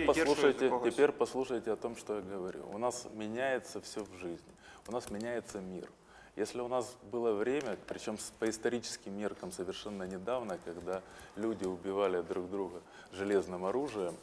теперь послушайте, теперь послушайте о том, что я говорю. У нас меняется все в жизни, у нас меняется мир. Если у нас было время, причем по историческим меркам совершенно недавно, когда люди убивали друг друга железным оружием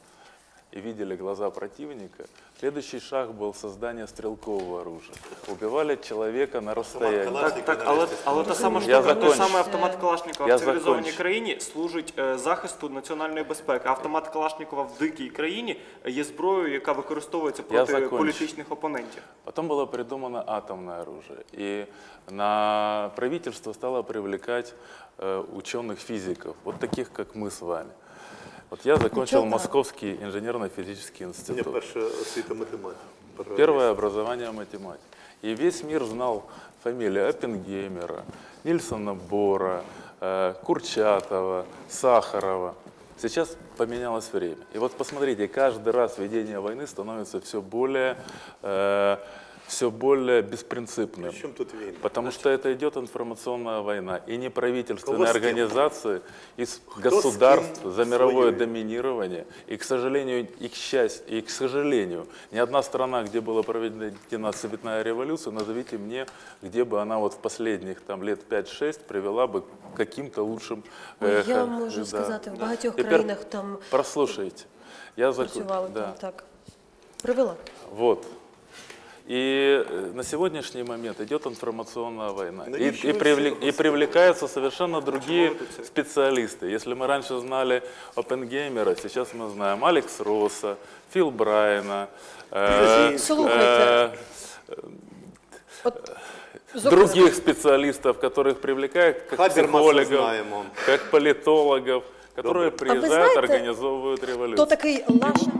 и видели глаза противника, следующий шаг был создание стрелкового оружия. Убивали человека на расстоянии. Так, так, але, але та сама Я штука, той закончу. самий автомат Калашникова Я в цивілізованій закончу. країні служить е, захисту національної безпеки. А Автомат Калашникова в дикій країні є зброєю, яка використовується Я проти закончу. політичних опонентів. Потом было придумано атомное оружие. И на правительство стало привлекать э, ученых-физиков, вот таких, как мы с вами. Вот я закончил так. Московский инженерно-физический У институт. перша освіта математика. Первое образование математик. И весь мир знал фамилии Оппенгеймера, Нильсона Бора, э, Курчатова, Сахарова. Сейчас поменялось время. И вот посмотрите, каждый раз ведение войны становится все более, э, все более беспринципным. При чому тут війна? Потому что это идет информационная война. И неправительственные организации из Кто государств за мировое воюет? доминирование. И, к сожалению, и к счастью, и к сожалению, ни одна страна, где была проведена цветная революция, назовите мне, где бы она вот в последних там, лет 5-6 привела бы к каким-то лучшим... Ой, э, я ха- можу да, сказати, в да. багатьох Теперь країнах там Прослушайте. Я зак- працювали да. так. Привела. Вот. И э, на сегодняшний момент идет информационная война. И, Навіщо и, ви привлек- всі и привлекаются совершенно другие ви тут це? специалисты. Если мы раньше знали Оппенгеймера, сейчас мы знаем Алекс Росса, Фил Брайана, э, Слушайте. э, От, зокрема, других специалистов, которых привлекают как Хабермаса психологов, знаємо. как политологов, которые Добре. приезжают, знаете, организовывают революцию. хто такий Лаша?